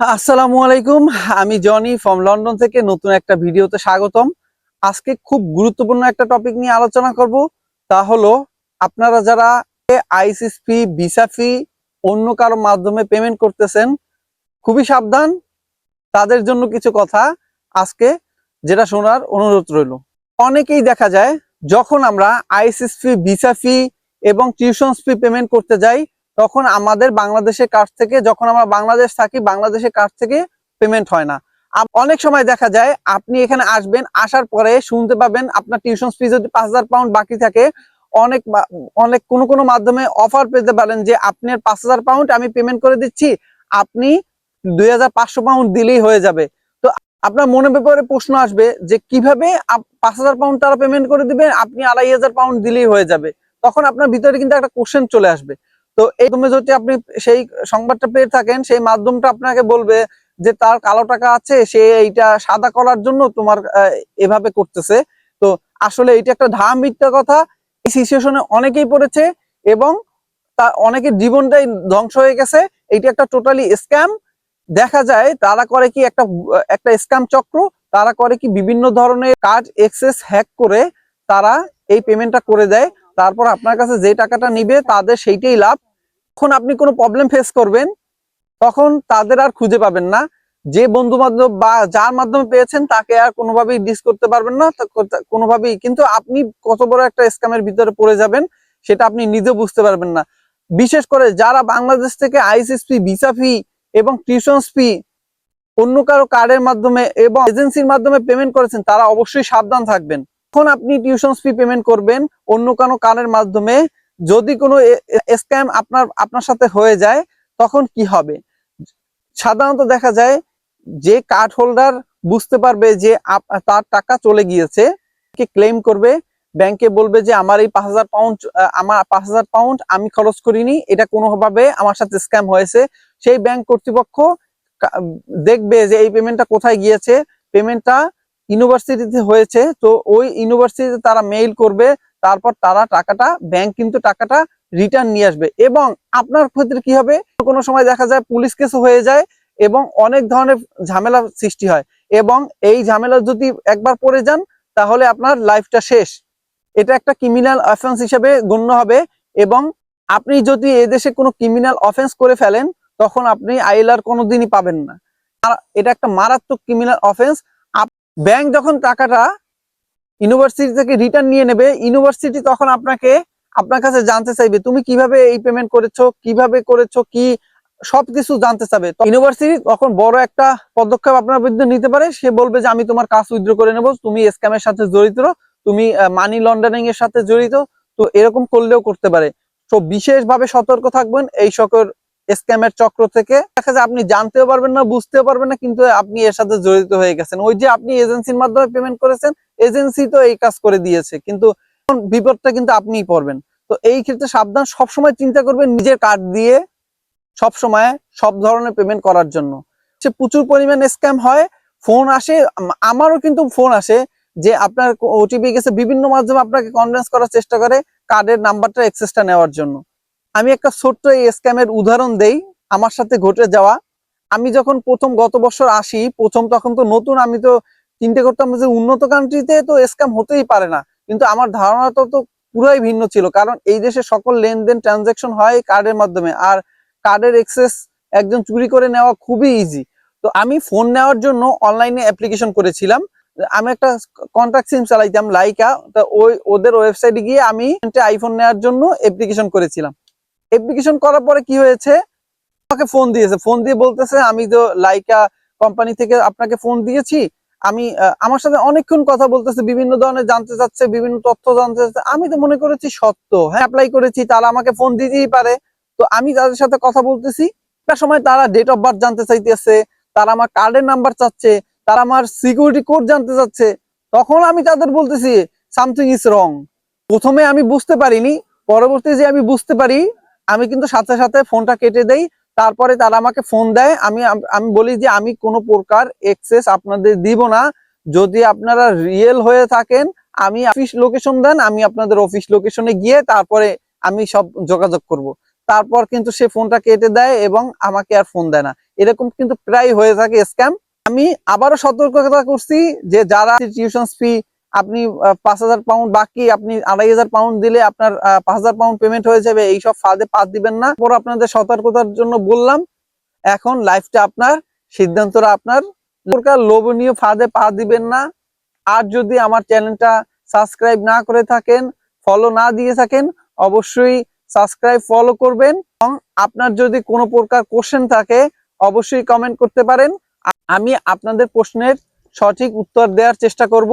আসসালামু আলাইকুম, আমি জনি ফ্রম লন্ডন থেকে নতুন একটা ভিডিওতে স্বাগতম। আজকে খুব গুরুত্বপূর্ণ একটা টপিক নিয়ে আলোচনা করব, তা হলো আপনারা যারা আইসিস ফি ভিসা ফি অন্য কারও মাধ্যমে পেমেন্ট করতেছেন, খুবই সাবধান। তাদের জন্য কিছু কথা আজকে যেটা শোনার অনুরোধ রইল। অনেকেই দেখা যায়, যখন আমরা আইসিস ফি ভিসা ফি এবং টিউশন ফি পেমেন্ট করতে যাই তখন আমাদের বাংলাদেশের কাছ থেকে, যখন আমরা বাংলাদেশ থাকি, বাংলাদেশের কাছ থেকে পেমেন্ট হয় না। অনেক সময় দেখা যায়, আপনি এখানে আসবেন, আসার পরে শুনতে পাবেন আপনার টিউশন ফি যদি পাঁচ হাজার পাউন্ড বাকি থাকে, অনেক অনেক কোনো কোনো মাধ্যমে অফার পেতে পারেন যে আপনার পাঁচ হাজার পাউন্ড আমি পেমেন্ট করে দিচ্ছি, আপনি দুই হাজার পাঁচশো পাউন্ড দিলেই হয়ে যাবে। তো আপনার মনে ব্যাপারে প্রশ্ন আসবে যে, কীভাবে পাঁচ হাজার পাউন্ড তারা পেমেন্ট করে দিবেন আপনি আড়াই হাজার পাউন্ড দিলেই হয়ে যাবে। তখন আপনার ভিতরে কিন্তু একটা কোশ্চেন চলে আসবে। তো এই মাধ্যমে যদি আপনি সেই সংবাদটা পেয়ে থাকেন, সেই মাধ্যমটা আপনাকে বলবে যে তার কালো টাকা আছে, সে এইটা সাদা করার জন্য তোমার এভাবে করতেছে। তো আসলে এটা একটা ধাম মিথ্যা কথা। এই সিচুয়েশনে অনেকেই পড়েছে এবং তা অনেকের জীবনটাই ধ্বংস হয়ে গেছে। এইটা একটা টোটালি স্ক্যাম দেখা যায় তারা করে কি একটা একটা স্ক্যাম চক্র, তারা করে কি বিভিন্ন ধরনের কাজ এক্সেস হ্যাক করে তারা এই পেমেন্টটা করে দেয়। তারপর আপনার কাছে যে টাকাটা নিবে, তাদের সেইটাই লাভ। তখন আপনি কোনো প্রবলেম ফেস করবেন, তখন তাদের আর খুঁজে পাবেন না। যে বন্ধু বান্ধব বা যার মাধ্যমে পেয়েছেন, তাকে আর কোনোভাবেই ডিস করতে পারবেন না। কোনোভাবেই। কিন্তু আপনি কত বড় একটা স্ক্যামের ভিতরে পড়ে যাবেন, সেটা আপনি নিজে বুঝতে পারবেন না। বিশেষ করে যারা বাংলাদেশ থেকে আইসিএসপি ভিসা ফি এবং টিউশন ফি অন্য কারও কার্ডের মাধ্যমে এবং এজেন্সির মাধ্যমে পেমেন্ট করেছেন, তারা অবশ্যই সাবধান থাকবেন। যখন আপনি টিউশন ফি পেমেন্ট করবেন অন্য কোনো কার্ডের মাধ্যমে। যদি কোনো স্ক্যাম আপনার আপনার সাথে হয়ে যায়, তখন কি হবে? সাধারণত দেখা যায়, যে কার্ড হোল্ডার বুঝতে পারবে যে তার টাকা চলে গিয়েছে, কে ক্লেম করবে ব্যাংকে বলবে যে আমার এই পাঁচ হাজার পাউন্ড আমার পাঁচ হাজার পাউন্ড আমি খরচ করিনি, এটা কোনোভাবে আমার সাথে স্ক্যাম হয়েছে। সেই ব্যাংক কর্তৃপক্ষ দেখবে যে এই পেমেন্টটা কোথায় গিয়েছে। পেমেন্টটা ইউনিভার্সিটিতে হয়েছে, তো ওই ইউনিভার্সিটিতে তারা মেইল করবে, তারপর তারা টাকাটা ব্যাংক কিন্তু টাকাটা রিটার্ন নিয়ে আসবে। এবং আপনার ক্ষেত্রে কি হবে? কোনো সময় দেখা যায় পুলিশ কেস হয়ে যায় এবং অনেক ধরনের ঝামেলা সৃষ্টি হয়। এবং এই ঝামেলা যদি একবার পড়ে যান, তাহলে আপনার লাইফটা শেষ। এটা একটা ক্রিমিনাল অফেন্স হিসেবে গণ্য হবে এবং আপনি যদি এদেশে কোনো ক্রিমিনাল অফেন্স করে ফেলেন, তখন আপনি আইএলআর কোনোদিনই পাবেন না। এটা একটা মারাত্মক ক্রিমিনাল অফেন্স ব্যাংক যখন টাকাটা ইউনিভার্সিটি থেকে রিটার্ন নিয়ে নেবে, ইউনিভার্সিটি তখন আপনাকে আপনার কাছে জানতে চাইবে, তুমি কীভাবে এই পেমেন্ট করেছ? কীভাবে করেছ? কি সবকিছু জানতে চাবে? ইউনিভার্সিটি তখন বড় একটা পদক্ষেপ আপনার বিরুদ্ধে নিতে পারে। সে বলবে যে, আমি তোমার কাজ উইথড্র করে নেব। তুমি স্ক্যামের সাথে জড়িত, তুমি মানি লন্ডারিং এর সাথে জড়িত। তো এরকম করলেও করতে পারে। তো বিশেষভাবে সতর্ক থাকবেন। এই সকল স্ক্যামের চক্র থেকে। দেখা যায় আপনি জানতেও পারবেন না, বুঝতেও পারবেন না, কিন্তু আপনি এর সাথে জড়িত হয়ে গেছেন। ওই যে আপনি এজেন্সির মাধ্যমে পেমেন্ট করেছেন, এজেন্সি তো এই কাজ করে দিয়েছে, কিন্তু বিপদটা কিন্তু আপনিই পড়বেন। তো এই ক্ষেত্রে সাবধান, সবসময় চিন্তা করবেন নিজের কার্ড দিয়ে সব সময় সব ধরনের পেমেন্ট করার জন্য। সে প্রচুর পরিমাণ স্ক্যাম হয় ফোন আসে আমারও কিন্তু ফোন আসে যে আপনার ওটিপি গেছে, বিভিন্ন মাধ্যমে আপনাকে কনভিন্স করার চেষ্টা করে কার্ডের নাম্বারটা এক্সেসটা নেওয়ার জন্য। আমি একটা ছোট্ট এই স্ক্যামের উদাহরণ দেই আমার সাথে ঘটে যাওয়া। আমি যখন প্রথম গত বছর আসি, প্রথম তখন তো নতুন, আমি তো চিন্তা করতাম যে উন্নত কান্ট্রিতে তো স্ক্যাম হতেই পারে না। কিন্তু আমার ধারণাটা তো পুরাই ভিন্ন ছিল, কারণ এই দেশে সকল লেনদেন ট্রানজাকশন হয় কার্ডের মাধ্যমে, আর কার্ডের এক্সেস একজন চুরি করে নেওয়া খুবই ইজি তো আমি ফোন নেওয়ার জন্য অনলাইনে অ্যাপ্লিকেশন করেছিলাম। আমি একটা কন্ট্রাক্ট সিম চালাইতাম লাইকা তা ওই, ওদের ওয়েবসাইটে গিয়ে আমি আইফোন নেওয়ার জন্য অ্যাপ্লিকেশন করেছিলাম। অ্যাপ্লিকেশন করার পরে কি হয়েছে? আমাকে ফোন দিয়েছে। ফোন দিয়ে বলতেছে, আমি তো লাইকা কোম্পানি থেকে আপনাকে ফোন দিয়েছি। আমি আমার সাথে অনেকক্ষণ কথা বলতেছে, বিভিন্ন ধরনের জানতে চাচ্ছে, বিভিন্ন তথ্য জানতে চাচ্ছে। আমি তো মনে করেছি সত্য। হ্যাঁ অ্যাপ্লাই করেছি, তারা আমাকে ফোন দিতেই পারে। তো আমি তাদের সাথে কথা বলতেছি। একটা সময় তারা ডেট অফ বার্থ জানতে চাইতেছে, তারা আমার কার্ডের নাম্বার চাচ্ছে, তারা আমার সিকিউরিটি কোড জানতে চাচ্ছে। তখন আমি তাদের বলতেছি সামথিং ইজ রং প্রথমে আমি বুঝতে পারিনি পরবর্তী যে আমি বুঝতে পারি আমি কিন্তু সাথে সাথে ফোনটা কেটে দেই, তারপরে তারা আমাকে ফোন দেয়। আমি আমি বলি যে, আমি কোনো প্রকার এক্সেস আপনাদের দিব না। যদি আপনারা রিয়েল হয়ে থাকেন, আমি অফিস লোকেশন দেন, আমি আপনাদের অফিস লোকেশনে গিয়ে তারপরে আমি সব যোগাযোগ করব। তারপর কিন্তু সে ফোনটা কেটে দেয় এবং আমাকে আর ফোন দেয় না। এরকম কিন্তু প্রায় হয়ে থাকে স্ক্যাম আমি আবারও সতর্কতা করছি যে, যারা টিউশন ফি আপনি পাঁচ হাজার পাউন্ড বাকি, আপনি আড়াই হাজার পাউন্ড দিলে আপনার পাঁচ হাজার পাউন্ড পেমেন্ট হয়ে যাবে। এইসব ফাঁদে পাত দিবেন না। পর আপনাদের সতর্কতার জন্য বললাম, এখন লাইফটা আপনার, সিদ্ধান্তটা আপনার। লোভনীয় ফাঁদে পা দিবেন না। আর যদি আমার চ্যানেলটা সাবস্ক্রাইব না করে থাকেন ফলো না দিয়ে থাকেন, অবশ্যই সাবস্ক্রাইব ফলো করবেন। এবং আপনার যদি কোনো প্রকার কোশ্চেন থাকে, অবশ্যই কমেন্ট করতে পারেন। আমি আপনাদের প্রশ্নের সঠিক উত্তর দেওয়ার চেষ্টা করব।